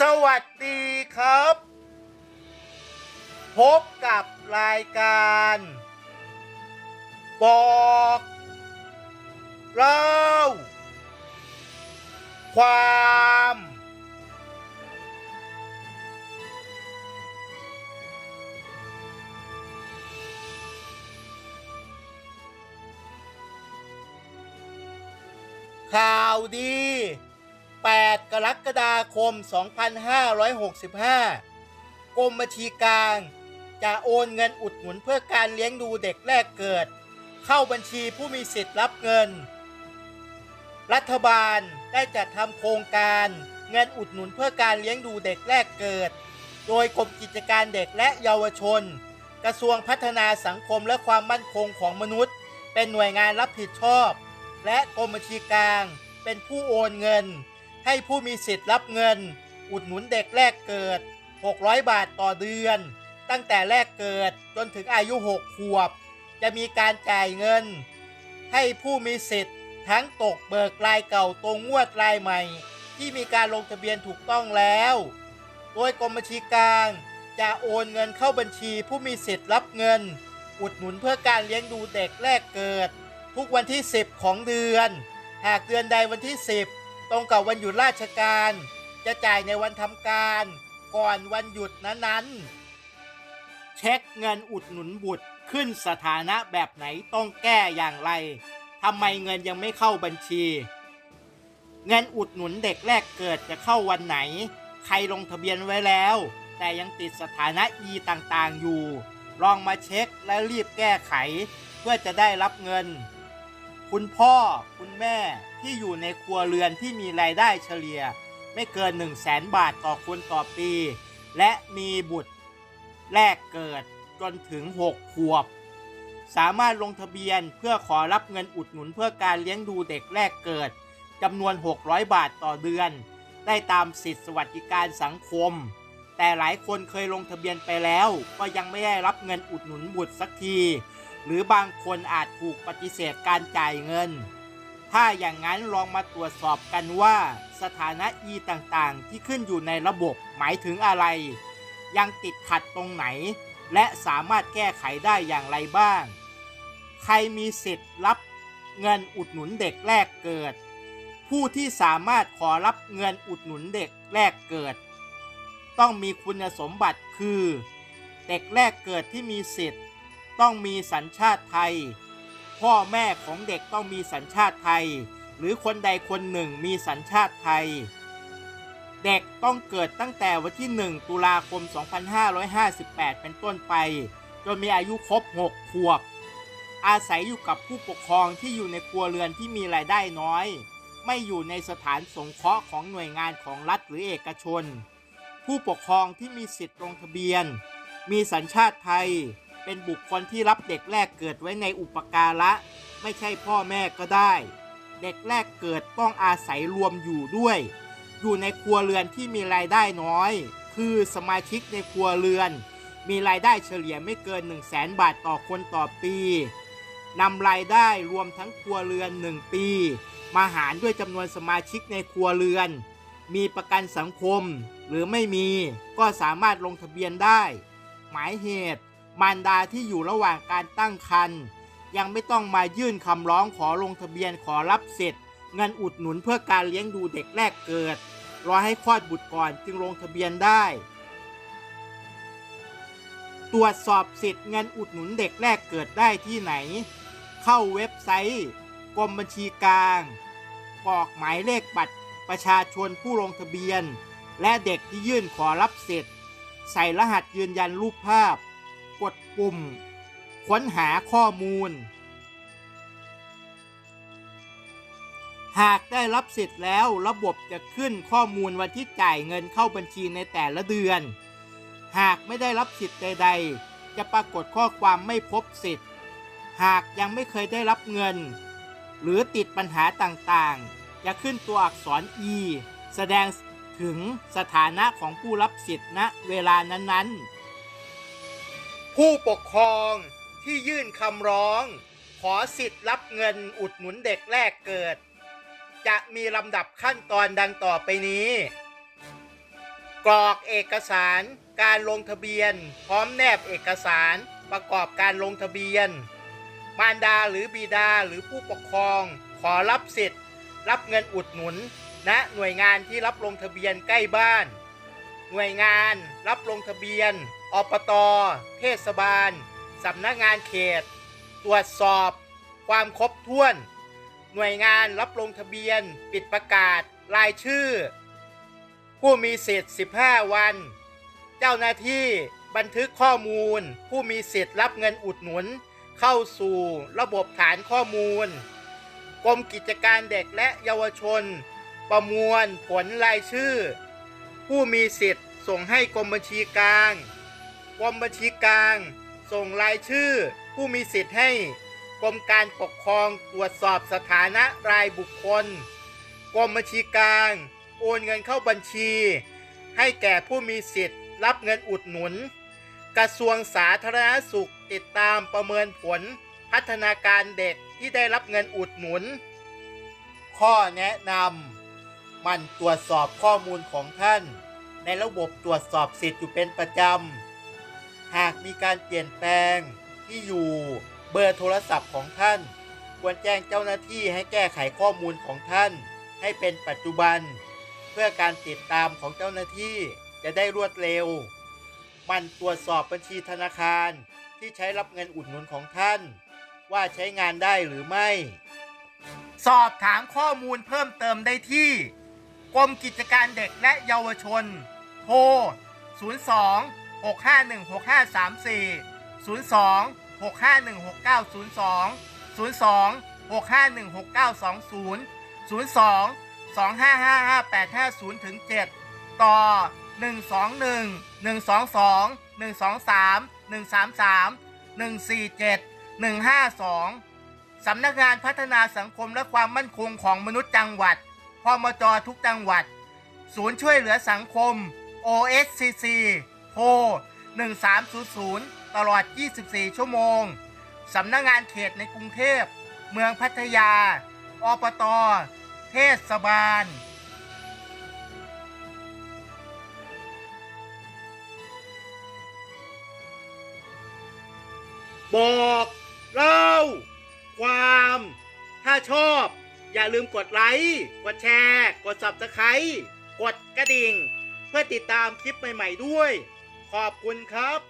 สวัสดีครับ พบกับรายการ บอกเล่าความ ข่าวดี 8 กรกฎาคม 2565 กรมบัญชีกลาง จะโอนเงินอุดหนุนเพื่อการเลี้ยงดูเด็กแรกเกิด เข้าบัญชีผู้มีสิทธิ์รับเงิน รัฐบาลได้จัดทำโครงการเงินอุดหนุนเพื่อการเลี้ยงดูเด็กแรกเกิด โดยกรมกิจการเด็กและเยาวชน กระทรวงพัฒนาสังคมและความมั่นคงของมนุษย์ เป็นหน่วยงานรับผิดชอบ และกรมบัญชีกลางเป็นผู้โอนเงิน ให้ผู้มีสิทธิ์รับเงิน อุดหนุนเด็กแรกเกิด 600 บาทต่อเดือน ตั้งแต่แรกเกิดจนถึงอายุ 6 ขวบ จะมีการจ่ายเงิน ให้ผู้มีสิทธิ์ทั้งตกเบิกรายเก่าตรงงวดรายใหม่ ที่มีการลงทะเบียนถูกต้องแล้ว โดยกรมบัญชีกลางจะโอนเงินเข้าบัญชีผู้มีสิทธิ์รับเงิน อุดหนุนเพื่อการเลี้ยงดูเด็กแรกเกิด ทุกวันที่ 10 ของเดือน หากเดือนใดวันที่ 10 ตรงกับวันหยุดราชการ จะจ่ายในวันทำการก่อนวันหยุดนั้นๆ เช็คเงินอุดหนุนบุตรขึ้นสถานะแบบไหนต้องแก้อย่างไรทำไมเงินยังไม่เข้าบัญชี เงินอุดหนุนเด็กแรกเกิดจะเข้าวันไหน ใครลงทะเบียนไว้แล้ว แต่ยังติดสถานะ E ต่างๆอยู่ ลองมาเช็คและรีบแก้ไข เพื่อจะได้รับเงิน คุณพ่อ คุณแม่ที่อยู่ในครัวเรือนที่มีรายได้เฉลี่ย ไม่เกิน 1 0 0 0 0แสนบาทต่อคนต่อปี และมีบุตรแรกเกิดจนถึง 6 ขวบ สามารถลงทะเบียนเพื่อขอรับเงินอุดหนุนเพื่อการเลี้ยงดูเด็กแรกเกิดจำนวน 600 บาทต่อเดือน ได้ตามสิทธิสวัสดิการสังคม แต่หลายคนเคยลงทะเบียนไปแล้ว ก็ยังไม่ได้รับเงินอุดหนุนบุตรสักที หรือบางคนอาจถูกปฏิเสธการจ่ายเงิน ถ้าอย่างนั้นลองมาตรวจสอบกันว่าสถานะ E ต่างๆ ที่ขึ้นอยู่ในระบบหมายถึงอะไร ยังติดขัดตรงไหน และสามารถแก้ไขได้อย่างไรบ้าง ใครมีสิทธิ์รับเงินอุดหนุนเด็กแรกเกิด ผู้ที่สามารถขอรับเงินอุดหนุนเด็กแรกเกิด ต้องมีคุณสมบัติคือ เด็กแรกเกิดที่มีสิทธิ์ ต้องมีสัญชาติไทย พ่อแม่ของเด็กต้องมีสัญชาติไทย หรือคนใดคนหนึ่งมีสัญชาติไทย เด็กต้องเกิดตั้งแต่วันที่ 1 ตุลาคม 2558 เป็นต้นไป จนมีอายุครบ 6 ขวบ อาศัยอยู่กับผู้ปกครองที่อยู่ในครัวเรือนที่มีรายได้น้อย ไม่อยู่ในสถานสงเคราะห์ของหน่วยงานของรัฐหรือเอกชน ผู้ปกครองที่มีสิทธิ์ลงทะเบียน มีสัญชาติไทย เป็นบุคคลที่รับเด็กแรกเกิดไว้ในอุปการะ ไม่ใช่พ่อแม่ก็ได้ เด็กแรกเกิดต้องอาศัยรวมอยู่ด้วย อยู่ในครัวเรือนที่มีรายได้น้อย คือสมาชิกในครัวเรือน มีรายได้เฉลี่ยไม่เกิน 1 0 0 0 0แสนบาทต่อคนต่อปีนำรายได้รวมทั้งครัวเรือน 1 ปี มาหารด้วยจำนวนสมาชิกในครัวเรือน มีประกันสังคมหรือไม่มีก็สามารถลงทะเบียนได้ หมายเหตุ มารดาที่อยู่ระหว่างการตั้งครรภ์ยังไม่ต้องมายื่นคำร้องขอลงทะเบียนขอรับสิทธิ์เงินอุดหนุนเพื่อการเลี้ยงดูเด็กแรกเกิด รอให้คลอดบุตรก่อนจึงลงทะเบียนได้ ตรวจสอบสิทธิ์เงินอุดหนุนเด็กแรกเกิดได้ที่ไหน เข้าเว็บไซต์ กรมบัญชีกลางกรอกหมายเลขบัตรประชาชนผู้ลงทะเบียน และเด็กที่ยื่นขอรับสิทธิ์ ใส่รหัสยืนยันรูปภาพ กดปุ่ม ค้นหาข้อมูล หากได้รับสิทธิ์แล้วระบบจะขึ้นข้อมูลวันที่จ่ายเงินเข้าบัญชีในแต่ละเดือน หากไม่ได้รับสิทธิ์ใด ๆ จะปรากฏข้อความไม่พบสิทธิ์ หากยังไม่เคยได้รับเงิน หรือติดปัญหาต่างๆ จะขึ้นตัวอักษร E แสดงถึงสถานะของผู้รับสิทธิ์ณเวลานั้นๆ ผู้ปกครองที่ยื่นคำร้อง ขอสิทธิ์รับเงินอุดหนุนเด็กแรกเกิด จะมีลำดับขั้นตอนดังต่อไปนี้ กรอกเอกสารการลงทะเบียน พร้อมแนบเอกสารประกอบการลงทะเบียน มารดาหรือบิดาหรือผู้ปกครอง ขอรับสิทธิ์ รับเงินอุดหนุนณหน่วยงานที่รับลงทะเบียนใกล้บ้าน หน่วยงานรับลงทะเบียน อปตเทศบาล สำนักงานเขต ตรวจสอบ ความครบถ้วน หน่วยงานรับลงทะเบียน ปิดประกาศ รายชื่อ ผู้มีสิทธิ์ 15 วัน เจ้าหน้าที่บันทึกข้อมูล ผู้มีสิทธิ์รับเงินอุดหนุน เข้าสู่ระบบฐานข้อมูล กรมกิจการเด็กและเยาวชน ประมวลผลรายชื่อ ผู้มีสิทธิ์ส่งให้กรมบัญชีกลาง กรมบัญชีกลาง ส่งรายชื่อ ผู้มีสิทธิ์ให้กรมการปกครองตรวจสอบสถานะรายบุคคล กรมบัญชีกลาง โอนเงินเข้าบัญชี ให้แก่ผู้มีสิทธิ์ รับเงินอุดหนุน กระทรวงสาธารณสุขติดตามประเมินผลพัฒนาการเด็กที่ได้รับเงินอุดหนุน ข้อแนะนำมันตรวจสอบข้อมูลของท่าน ในระบบตรวจสอบสิทธิ์อยู่เป็นประจำ หากมีการเปลี่ยนแปลงที่อยู่เบอร์โทรศัพท์ของท่าน ควรแจ้งเจ้าหน้าที่ให้แก้ไขข้อมูลของท่าน ให้เป็นปัจจุบัน เพื่อการติดตามของเจ้าหน้าที่จะได้รวดเร็ว มันตรวจสอบบัญชีธนาคารที่ใช้รับเงินอุดหนุนของท่าน ว่าใช้งานได้หรือไม่ สอบถามข้อมูลเพิ่มเติมได้ที่ กรมกิจการเด็กและเยาวชน โทร 02 651 6534 02 651 6902 02 651 6920 02 2555 850ถึง7ต่อ 121 122 123 133 147 152 สำนักงานพัฒนาสังคมและความมั่นคงของมนุษย์จังหวัดพมจทุกจังหวัด ศูนย์ช่วยเหลือสังคม OSCC โทร1300 ตลอด 24 ชั่วโมง สำนักงานเขตในกรุงเทพ เมืองพัทยาอปตเทศบาลบอกเล่าความ ถ้าชอบ อย่าลืมกดไลค์ กดแชร์ กด Subscribe กดกระดิ่ง เพื่อติดตามคลิปใหม่ ๆ ด้วย อบคุณครับ